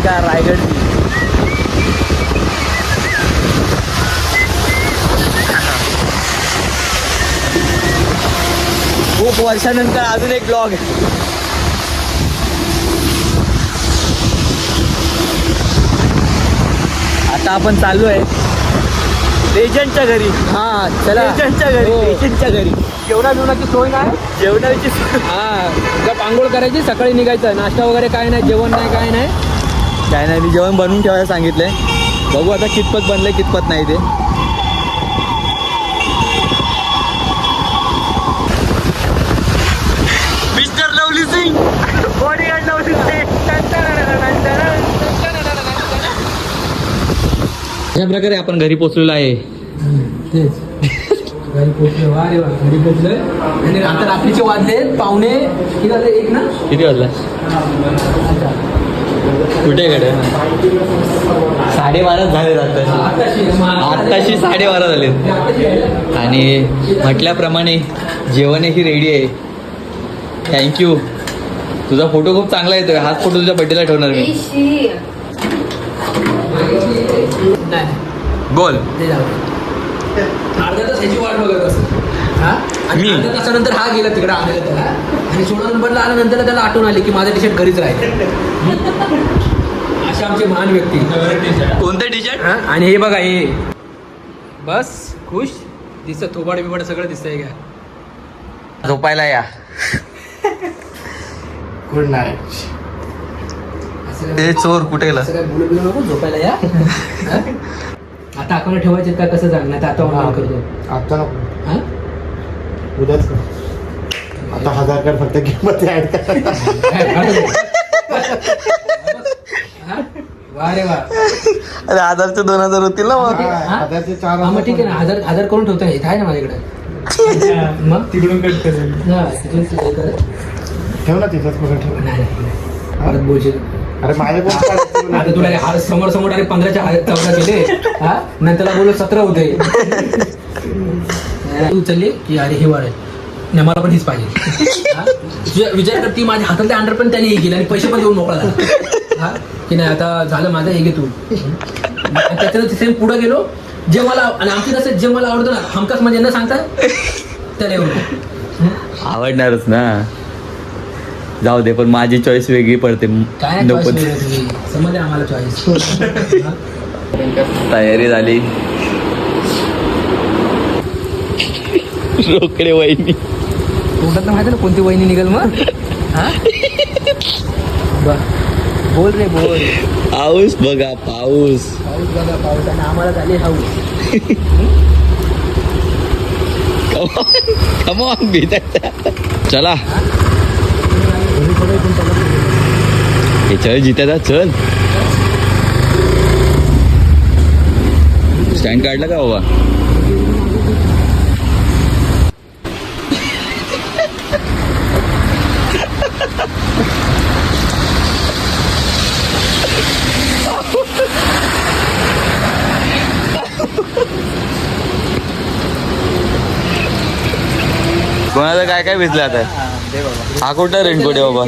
परत एका रायगडची खूप वर्षानंतर अजून एक ब्लॉग आता आपण चाललो आहे लेजंडच्या घरी. हा चला. लेजंडच्या घरी हो. लेजंडच्या घरी. जेवणा बिवणाची सोय नाही? जेवणाची सोय- हा गप आंघोळ करायची सकाळी निघायचं. नाश्ता वगैरे काय नाही जेवण नाही काय नाही. काय नाही मी जेवण बनवून ठेवायला सांगितलंय. बघू आता कितपत बनलंय कितपत नाही ते. मिस्टर लवली सिंग. अशा प्रकारे आपण घरी पोहोचलेलो आहे. तेच. घरी पोचलो वा रे वा घरी पोचलोय आणि आता रात्रीचे वाजले पावणे किती वाजले? एक ना? किती वाजला? कुठे कडे साडेबारा झाले आता आताशी आत्ताशी साडेबारा झाले आणि म्हटल्याप्रमाणे जेवणही रेडी आहे. थँक्यू तुझा फोटो खूप चांगला येतोय. हाच फोटो तुझ्या बड्डेला ठेवणार मी. नाही. बोल. ते जाऊ. दे. अर्धा तास ह्याची वाट बघत असत हा? आणि मी? अर्ध्या तासानंतर हा गेला तिकडे आणि सोळा नंबरला आल्यानंतर त्याला आठवण आली की माझं टी शर्ट घरीच राहील. असे आमचे महान व्यक्ती. कोणतं टी शर्ट हा? आणि हे बघा हे. बस खुश दिसत थोबाड बिबाड सगळं दिसतंय का? झोपायला या. गुड नाईट असं ते चोर कुठे गेला? असं काय बोलू बिलू नको झोपायला या. हा? आता आपण ठेवायचे का? कसं सांग नाही तर आता करतो. आता नको. हा? उद्याच कर. आता हजार कर फक्त किंमत ऍड कर. काय भाडं? हा? वा रे वा अरे हजारचे दोन हजार होतील ना मग. हा? हजारचे चार हा, मग ठीक आहे ना. हजार हजार करून ठेवता येत आहे ना माझ्याकडे. मग? तिकडून कट करेल. हा, तिथून ते करत. ठेव ना तिथंच कुठं ठेव. नाही, नाही. परत बोलशील. अरे माझे कोण आता तुला हार समोर समोर आले पंधराच्या हार चौदा केले हा? नंतरला बोलू सतरा होते तू उचलली की अरे हे वाढ नाही मला पण हीच पाहिजे. हा? तुझ्या- विचार कर ती माझ्या हातातले अंडर पण त्याने हे केलं आणि पैसे पण देऊन मोकळा झाला. हा? की नाही आता झालं माझं हे घे तू. आणि त्याच्यानंतर सेम पुढे गेलो. जे मला आणि आमची कसं जे मला आवडतं ना हमखास म्हणजे न सांगता त्याला एवढं. आवडणारच ना. जाऊ दे पण माझी चॉईस वेगळी पडते. काय नको choice ते. वेगळं तुझी? समजले आम्हाला चॉईस तयारी झाली. रोकडे वहिनी. तोंडात माहिती ना कोणती वहिनी निघल मग? हा? बोल रे बोल. पाऊस बघा पाऊस. पाऊस बघा पाऊस आणि आम्हाला झाली हाऊस. कमॉन चला. हे? चल जित्याचा चल. स्टँड काढला का बाबा? कोणाचं काय काय भिजलं आता? हा कुठं रेनकोट आहे बाबा.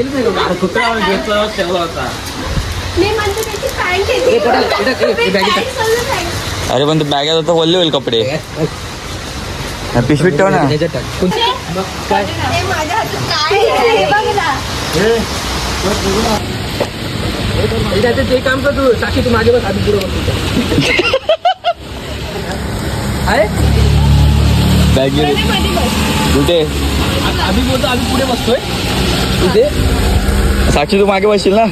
अरे पण ते बॅगेत आता वल्ले होईल कपडे. हा, पिशवीत ठेव ना? हे ते काम कर तू. साक्षी तू माझ्या बस आधी पुढे बस आहे? बॅग गेली कुठे? आम्ही बोलतो आम्ही पुढे बसतोय. इथे. साक्षी तू मागे बसशील ना?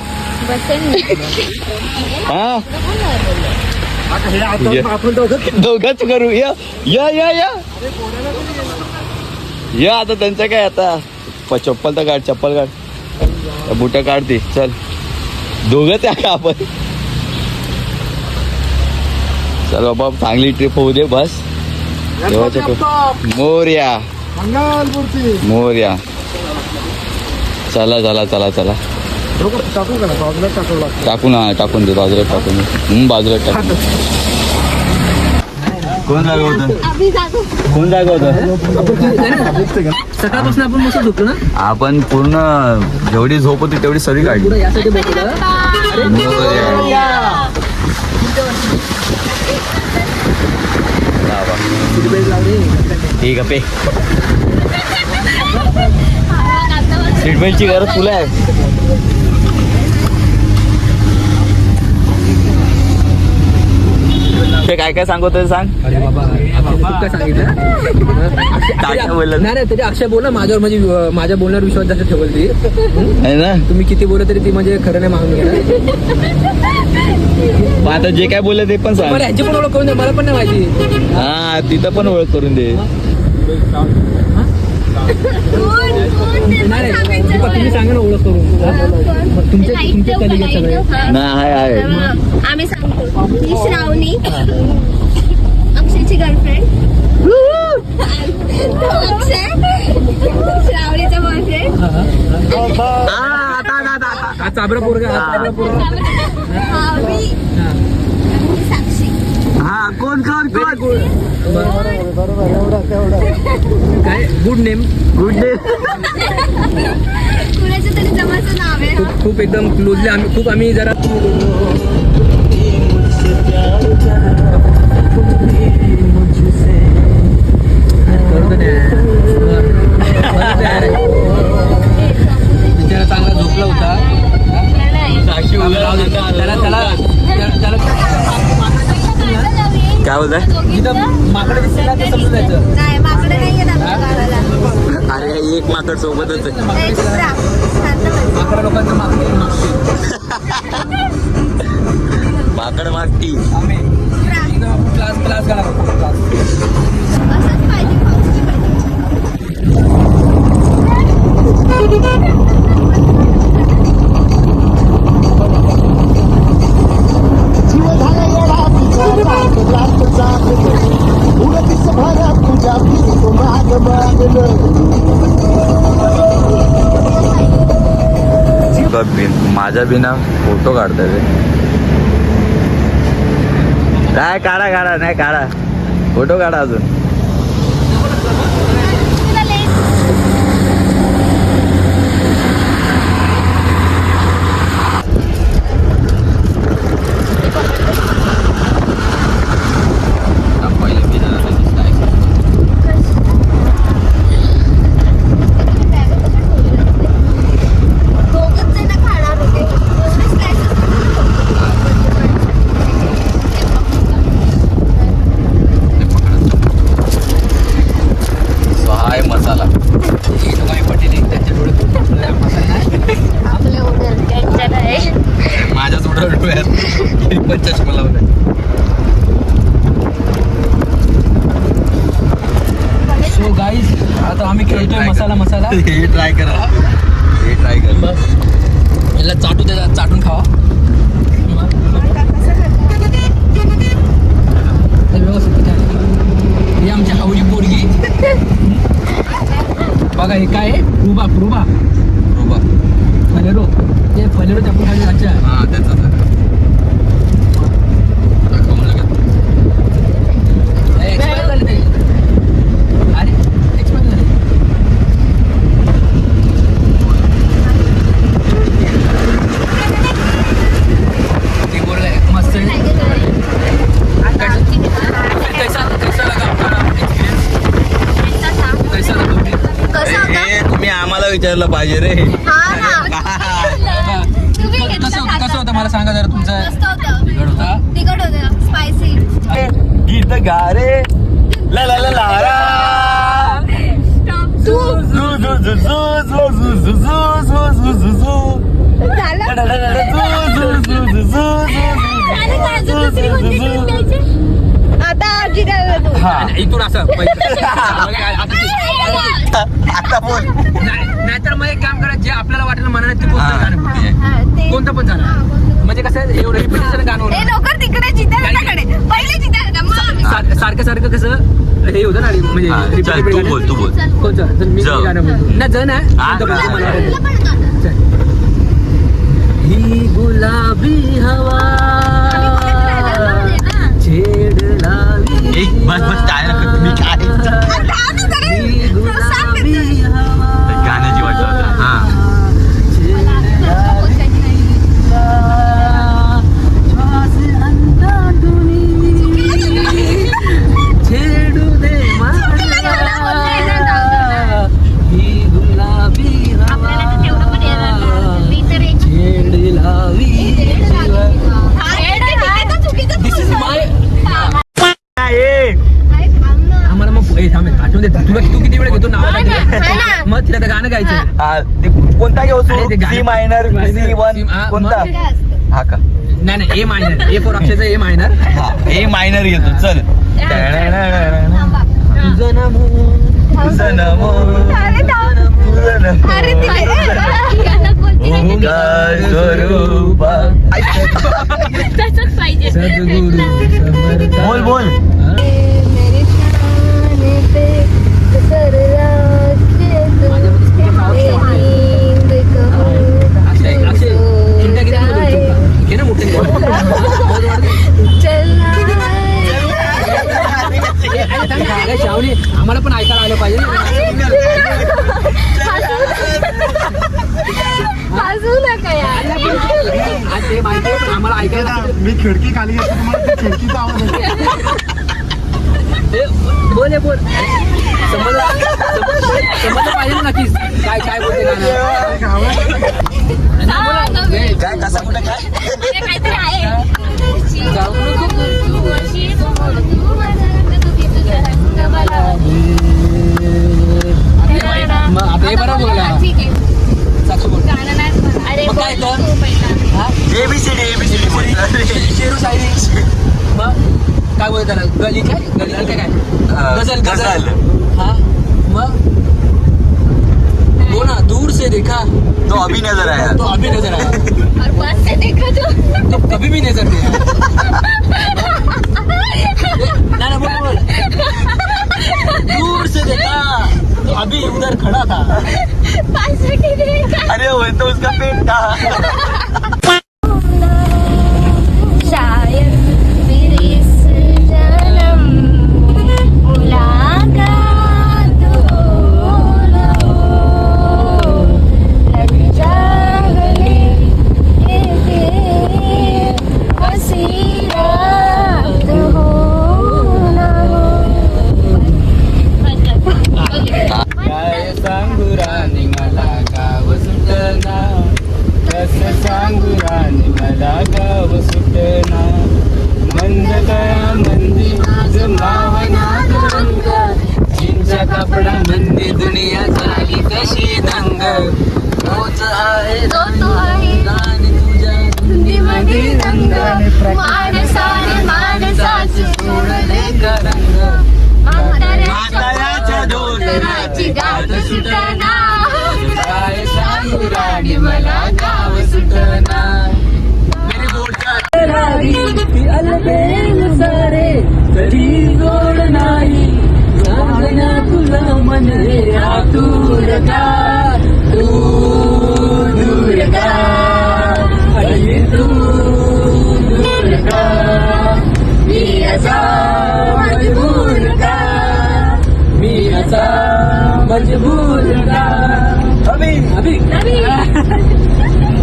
हा? दोघच करू. या या या या. या आता त्यांचं काय आता? प- चप्पल तर काढ चप्पल काढ. बुट काढते चल. दोघंच आहे का आपण. चल बाबा चांगली ट्रिप होऊ दे बस. देवाच्या कृप- मोरया. मोरया. चला चला चला चला. टाकू का ना टाकून हा टाकून दे बाजूला टाकून दे. हम्म, बाजूला टाकून दे. कोण जागा होतं कोण जागा होतं? सकाळपासून आपण मस्त झोपलो ना? आपण पूर्ण जेवढी झोप होती तेवढी सगळी काढली. ठीक आहे पे. सीट बेल्टची गरज तुला आहे. ते काय काय सांगत होते सांग. अरे बाबा काय सांगितलं? बोललं? नाही नाही त्याच्या अक्षय बोला माझ्यावर म्हणजे माझ्या बोलण्यावर विश्वास जास्त ठेवल ती. आहे ना? तुम्ही किती बोलत तरी ती म्हणजे खरं नाही मागून घ्या मग आता जे काय बोललं ते पण सांग. ह्याची पण ओळख करून दे मला पण नाही माहिती. हा तिथं पण ओळख करून दे. नाही नाही दीपा, तुम्ही सांगा ना ओळख करून. मग तुमचे तुमचे कलिगे सगळे? ना आहे आहे आम्ही सांगतो. ही. श्रावणी. अक्षयची गर्लफ्रेंड कोण काय गुड नेम गुड नेम खूप खूप एकदम क्लोजली आम्ही खूप आम्ही जरा बिचारा चांगला होता. त्याला काय बोलताय अरे एक माकड सोबतच माकड लोकांचं मागती क्लास क्लास घाला माझ्या बिना फोटो काढताय काय काढा काढा नाही काढा. फोटो काढा अजून. प्रोबा प्रोबा प्रोबा फलेरो. ते फलेरो चपल खाली जायचं हा त्याचं पाहिजे रे हा कसं होतं कसं. होतं मला सांगा जरा तुमचं मस्त होतं तिखट होता तिखट होतं स्पायसी गीत गा रे ला ला ला ला. तू झू, झू, झू, झू, झू, झू, झू, झू, झू, झू, झू? आता आजी काय तू हा आणि इथून असं. आता बोल. नाही नाहीतर मग एक काम करा जे आपल्याला वाटेल मनाने ते कोणतं. गाणं म्हणते. हा, ते- कोणतं पण झालं. म्हणजे कसं आहे, एवढं रिपिटेशन गाणं होणार. लवकर तिकडे जिद्दाकडे पहिले मग. सार- सारखं सारखं कसं हे होतं ना म्हणजे हा, repeat- चल, repeat तू गाणं. बोल तू बोल. कोणतं तर मी गाणं म्हणतो. नाही जण आहे हा, कोणतं पण गाणं. गुलाबी हवा. आम्ही ना. छेड लावी एक बस बस काय नको तुम्ही काय गाणं- सी मायनर सी वन कोणता? हा का? नाही नाही ए मायनर ए फोर अक्षरचं ए मायनर हा ए मायनर घेतो चल. तुझं नाम तुझं नमो तुझं नमो ओंकार स्वरूपा. सद्गुरु समर्थ बोल बोल काय बोलत त्याला? गली काय? गली काय काय? हा, गज़ल हा मग? बोला दूर से देखा. तो अभी नज़र आया. तो अभी नज़र आया. और पास से देखा तो। तो कभी भी नज़र नहीं आया. ना ना बोल बोल. दूर से देखा. तो अभी उधर खड़ा था. पास से देखा। अरे वो तो उसका पेट था।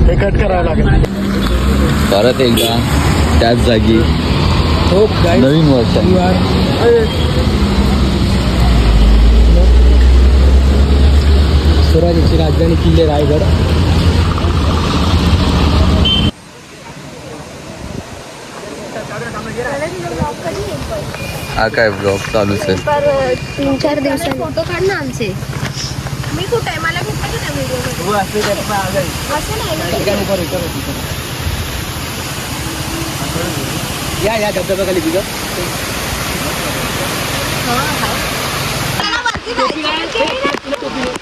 हे कट करावं लागेल. परत एकदा त्याच जागी हो नवीन वर्ष स्वराज्याची राजधानी किल्ले रायगड. हा काय ब्लॉग चालूच आहे. पर तीन चार दिवसांनी. फोटो काढ ना आमचे मी कुठे आहे? मला घेतलं की नाही व्हिडिओ असं नाही ना. या या धबधब्याखाली तुझं त्याला वरती जायचं.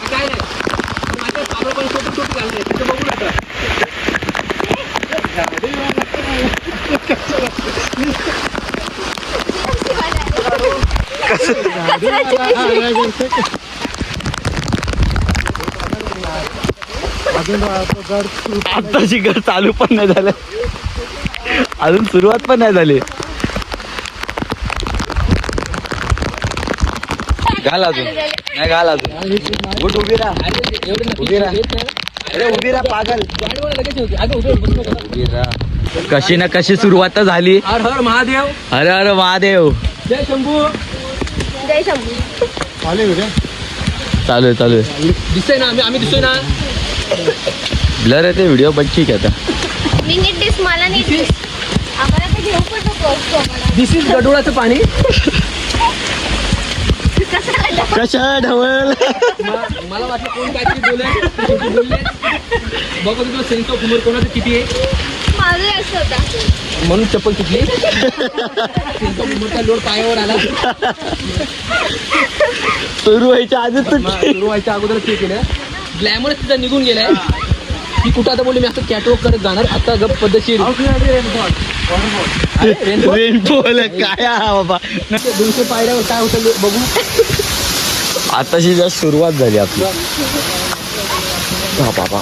काय नाही. माझ्या पावलं पण छोटी छोटी घालते तिथं बघू नका. कचऱ्याची पिशवी. अजून आत्ताची घर चालू पण नाही झालं. अजून सुरुवात पण नाही झाली. घाल अजून. नाही घाल अजून. उठ उभी राहा. उभी राहा. अरे उभी राहा पागल. उभी राहा, कशी ना कशी सुरुवात तर झाली. हर हर महादेव. अरे अरे महादेव. जय शंभू. जय शंभू. चालू आहे चालू आहे. दिसतोय ना आम्ही आम्ही दिसतोय ना. ब्लर आहे ते व्हिडिओ पण ठीक आहे आता. मी नीट दिस मला नीट दिस. आम्हाला ते घेऊ पण नको असतो आम्हाला. दिस इज गडोळाचं पाणी? कशा ढवळ? मला वाटलं कोण काहीतरी बोलले बोलले बघा तुला सेन्स ऑफ ह्युमर कोणाचं किती आहे. माझं असं होता. म्हणून चप्पल तुटली. सेन्स ऑफ ह्युमरचा लोड पायावर आला. सुरू व्हायच्या आधी मग सुरू व्हायच्या अगोदर ते केलं ग्लॅमर तिथं निघून गेलाय. ती कुठं आता बोलली मी असं कॅटवॉक करत जाणार आता गप पद्धतशीर? रेनफॉल काय हा बाबा? दोनशे पायऱ्यावर काय होतं बघू. आताशी जस्ट सुरुवात झाली आपली. हा बाबा.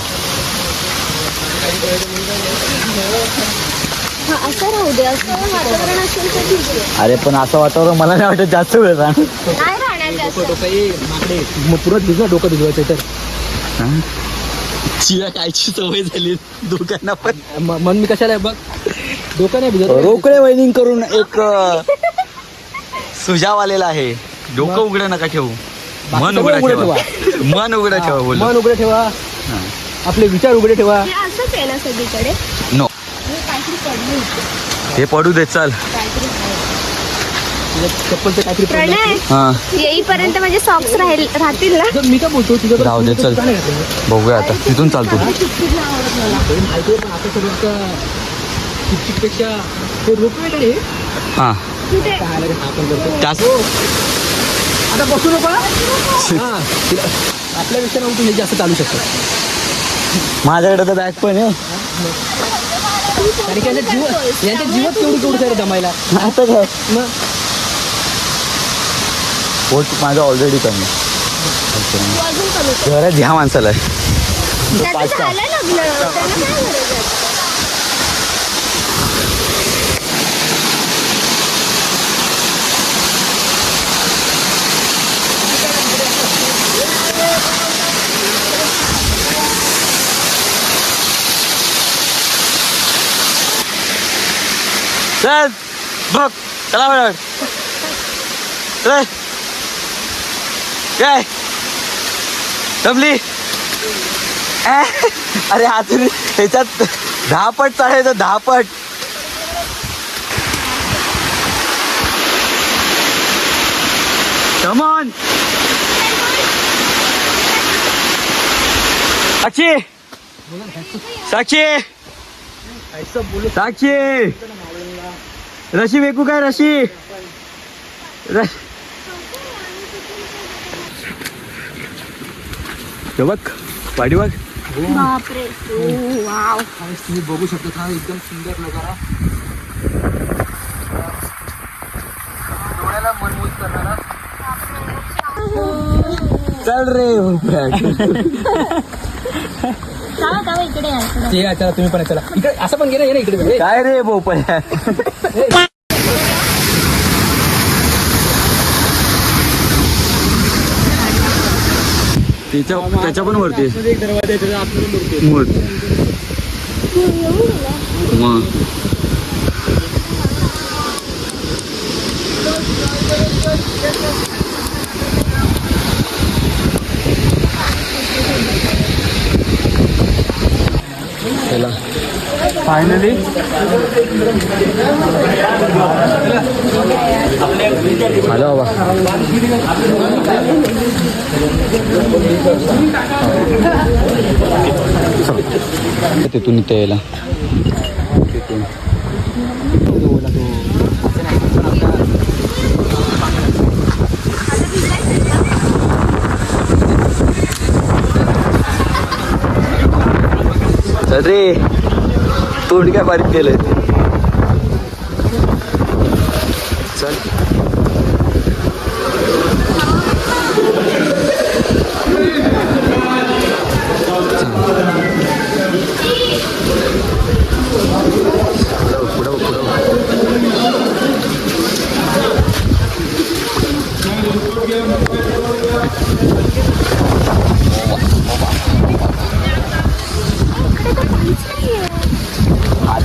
हा असं राहू दे असं वातावरण असेल तर ठीक आहे. अरे पण असं वातावरण मला नाही वाटत जास्त वेळ राहणार. नाही जास्त. डोकं ये माकडे मग पुरत डोकं भिजवायचं तर चिया कायची सवय झाली दोघांना पण? मन मी कशाला आहे बघ? डोकं नाही रोकडे वैनिंग करून एक सुजाव आलेला आहे. डोकं उघडं नका ठेवू. मन उघडं ठेवा. मन उघडं ठेवा बोल मन उघडे ठेवा. आपले विचार उघडे ठेवा. असंच आहे ना सगळीकडे? नो हे काहीतरी पडलं होतं. हे पडू दे चल काहीतरी तुझ्या चप्पलचं काहीतरी पडलं. प्रणय हा. येईपर्यंत माझे सॉक्स राहील राहतील ना? मी काय बोलतो तुझ्याकडे राहू दे, चल. बघूया आता. तिथून चालतो. हे हे. रोपवे हा हा. आता बसू नको. हा? हा तिला- आपल्यापेक्षा ना उठून हे जास्त चालू शकतो. माझ्याकडे तर बॅग पण आहे जीव यांच्या जीवात केवढी केवढी सारे जमायला? आता मग? पोट माझं ऑलरेडी कमी. घरात ह्या माणसाला आहे? चल बघ चला मॅडम चल. काय डबली अरे अजून ह्याच्यात दहा पट चढायचं दहा पट कमॉन साक्षी. साक्षी. साक्षी. रशी वेकू काय रशी? र- हे बघ पाठी बघ. बापरे. ओ, वाव. तुम्ही बघू शकता हा एकदम सुंदर नजारा. डोळ्याला मनमोहित करणारा चल रे इकडे ते आहे, चला तुम्ही पण चला. इकडे असं पण गेलं ये ना इकडे काय रे भोपळ्या त्याच्या त्याच्या पण वरती एक दरवाजा आहे, त्याच्या आतमध्ये मूर्ती आहे. मग चला फायनली आलो बाबा. तिथून इथे यायला. तिथून अरे तोंड काय बारीक केलंय?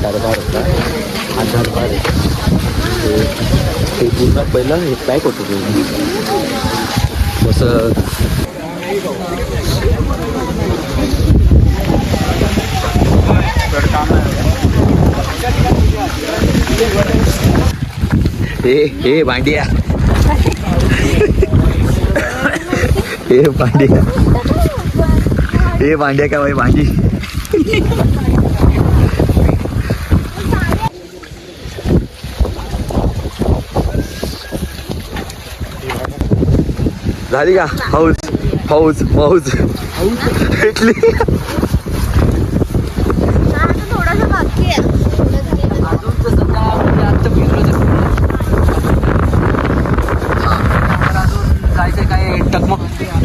दरबार होता हा दरबार आहे ते पूर्ण पहिलं हे पॅक होतं पूर्ण असं हे हे भांडिया हे भांडिया हे भांडिया का भाई भांडी झाली का? हाऊस हाऊस माऊस भेटली.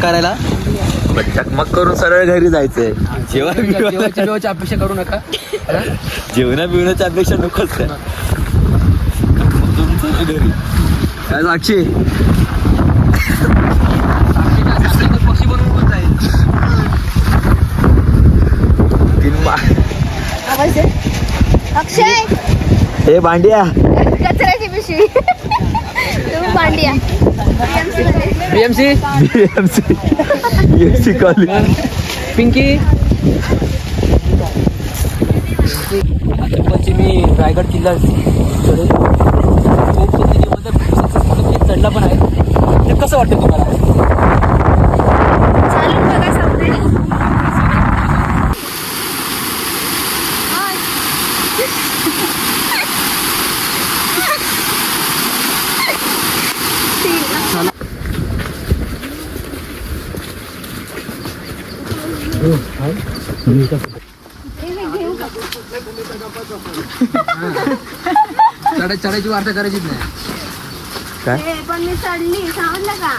करायला? चकमक करून सरळ घरी जायचंय. जेवण जेवायची बिवण- जेवायची अपेक्षा करू नका. हा? जेवणा बिवण्याच्या अपेक्षा नकोच काय साक्षी साक्षीला पक्षी बनवून जाईल तीन मा आवाज आहे अक्षय! हे भांड्या. कचऱ्याची पिशवी. BMC? BMC. BMC college Pinky? Chhatrapati मी रायगड किल्ला चढेल खूप पण आहे. ते कसं वाटतं तुम्हाला चालून बघा समजेल चढाय चढायची वार्ता करायचीच नाही. काय? हे पण मी चढली. समजलं का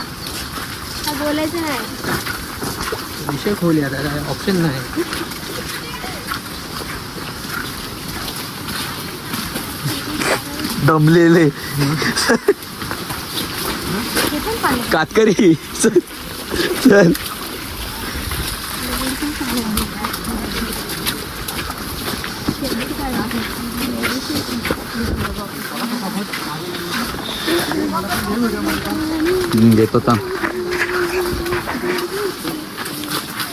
हा बोलायचं नाही. विषय खोली आता. ऑप्शन नाही. दमलेले. कातकरी. चल चल. देतो थांब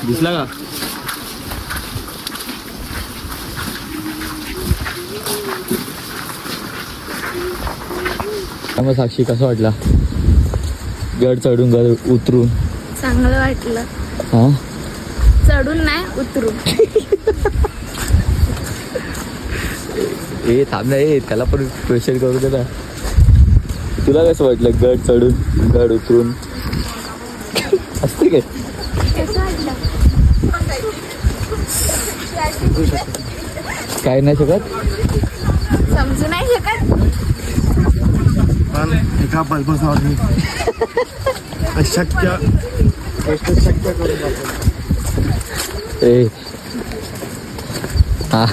दिसला का? मग साक्षी कसा वाटला? गड चढून गड उतरून. चांगलं वाटलं. हा? चढून नाही उतरून. ए थांब ना ए त्याला पण प्रेशर करू दे ना. तुला कसं वाटलं गड चढून गड उतरून? असते काय? काय नाही शकत? समजू नाही शकत. पण एका बल्बसावर मी अशक्य गोष्ट शक्य करून दाखवली. ए. हा.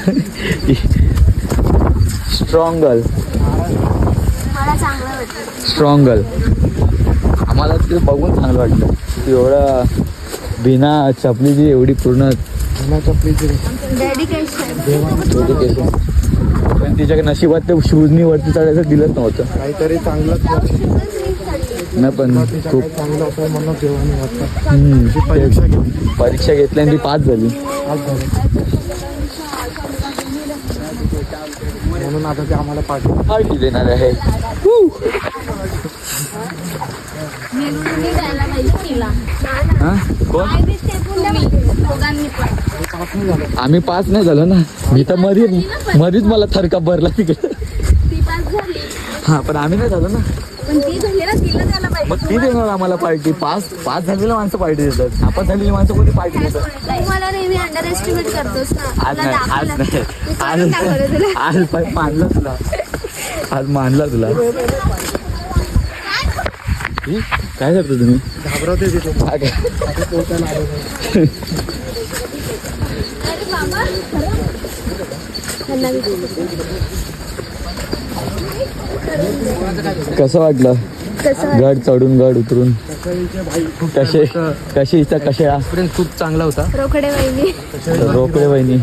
स्ट्रॉंग गर्ल चांगलं वाटलं स्ट्रॉंग गर्ल आम्हाला ते बघून चांगलं वाटलं. ती एवढा बिना चपलीची एवढी पूर्ण डेडिकेशन dedication. पण तिच्या नशिबात ते शूजनी वरती चढायचं दिलंच नव्हतं. काहीतरी चांगलंच नाही पण खूप चांगलं असं म्हणून देवाने वाटतं. हम्म, ती परीक्षा घेतली. परीक्षा घेतली आणि ती पास झाली. आज झाली. म्हणून आता ते आम्हाला पाठवून पार्टी देणार आहे. आम्ही पास नाही झालो. ना. मी तर मधीच मधीच मला थरका भरला तिकडे. ती पास झाली. हा पण आम्ही नाही झालो ना. मग ती देणार आम्हाला पार्टी पास पास झालेल्या माणसं पार्टी देतात. आपण झालेली माणसं कोणी पार्टी देतात? तू मला नेहमी अंडर एस्टिमेट करतोस ना. आज तुला नाही आज दाखवलं. नाही. आज करून दाखवलं तुला. आज पण मानलं तुला. आज मानलं तुला. ही, काय करतो तुम्ही? घाबरवते तिथे काय काय? आता पोहोचायला आलो नाही. अरे बाबा खरं? त्यांना मी कसं वाटलं? गड चढून गड उतरून. कसे कसे इथं कशा एक्सपिरियन्स खूप चांगला होता. रोकडे वहिनी. रोकडे वहिनी.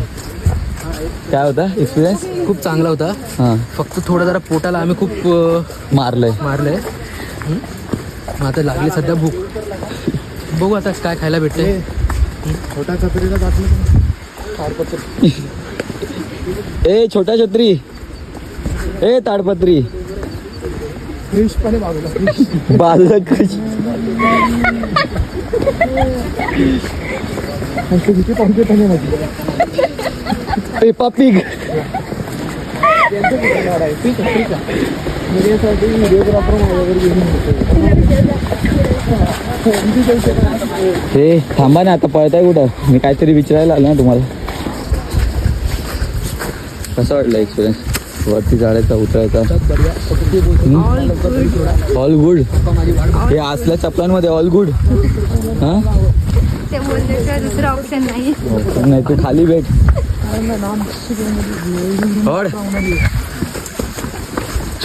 काय होता? एक्सपिरियन्स खूप चांगला होता. हां. फक्त थोडं जरा पोटाला आम्ही खूप मारलंय. मारलंय. मग आता लागली सध्या भूक. बघू आता काय खायला भेटते. छोटा छत्रीला टाकलं ए छोटा छत्री. ए ताडपत्री. बाजूला माझी पेपा. पिग व्हिडिओग्राफर माझ्याकडे घेऊन हे थांबा ना आता पळताय कुठं? मी काहीतरी विचारायला आलो ना तुम्हाला. कसं वाटलं एक्सपिरियन्स वरती चढायचा उतरायचा. ऑल गुड हे असल्या चपलांमध्ये ऑल गुड हा? ते बोलल्याशिवाय दुसरं ऑप्शन नाही. नाही तू खाली भेट.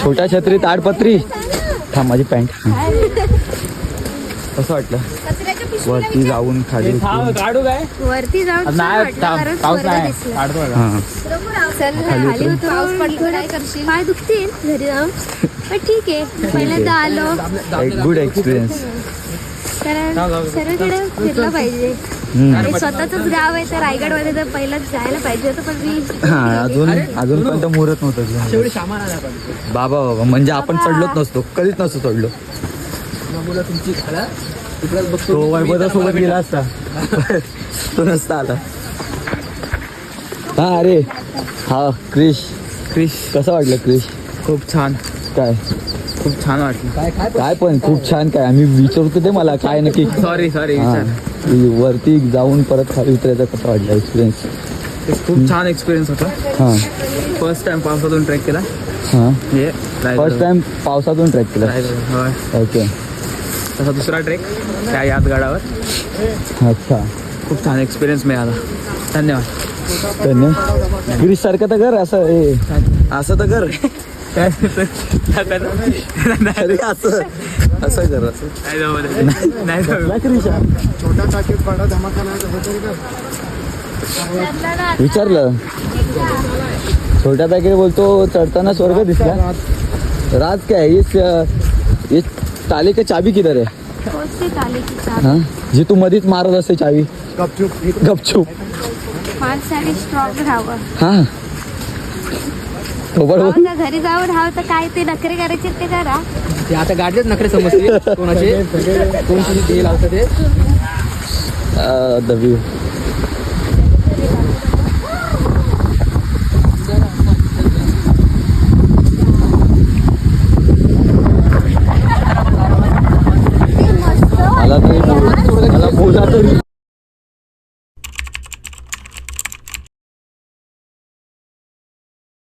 छोटा छत्री ताडपत्री थांब माझी पॅन्ट. कसं वाटलं? वरती जाऊन खाली उतरून. वरती जाऊन छान हा चल खाली उतरून. पाऊस पडला काय करशील पाय दुखतील घरी जाऊन. पण ठीक आहे पहिल्यांदा आलो. एक गुड एक्सपिरियन्स कारण सर्वकडे फिरलं पाहिजे. आणि स्वतःच गाव आहे तर रायगडमध्ये तर पहिलंच जायला पाहिजे होतं पण मी हा अजून अजून पण तर मुहूर्त नव्हतं शेवटी सामान आला पण बाबा बाबा म्हणजे आपण चढलोच नसतो कधीच नसतो चढलो. तो वैभवता सोबत गेला असता. तो नसता आला. हा अरे. हा क्रिश. क्रिश. कसं वाटलं क्रिश? खूप छान. काय? खूप छान वाटलं. काय काय काय पण खूप छान काय. आम्ही विचारतो ते मला काय नक्की? सॉरी सॉरी हा. विचार. वरती जाऊन परत खाली उतरायचा कसा वाटला एक्सपिरियन्स ते खूप छान एक्सपिरियन्स होता. हां. फर्स्ट टाइम पावसातून ट्रेक केला. हां. फर्स्ट टाइम पावसातून ट्रॅक केला. ओके तसा दुसरा ट्रेक त्या यादगाडावर. अच्छा. खूप छान एक्सपिरियन्स मिळाला. धन्यवाद. गिरीश सारखं तर कर असं ए असं तर कर अरे असं असं कर असं. नाही जमलं. नाही जमलं. ना क्रिशा छोटा टाकीत बडा धमाका नाही तसं तरी कर विचारलं. छोट्या पॅकेट बोलतो चढताना स्वर्ग दिसला. राज काय? इस ये ताले का चाबी किधर है पोचते आले की चाल हाँ? जी तू मधीच मारत असते चावी. गपचूप. गपचूप. माणसाने स्ट्रॉंग राहावं. हा. जर घरी जाऊन राहावं तर काय ते नखरे करायचे ते करा. ते आता गाडीच नखरे समजते कोणाचे. कोण किती तेल लावतं ते. The view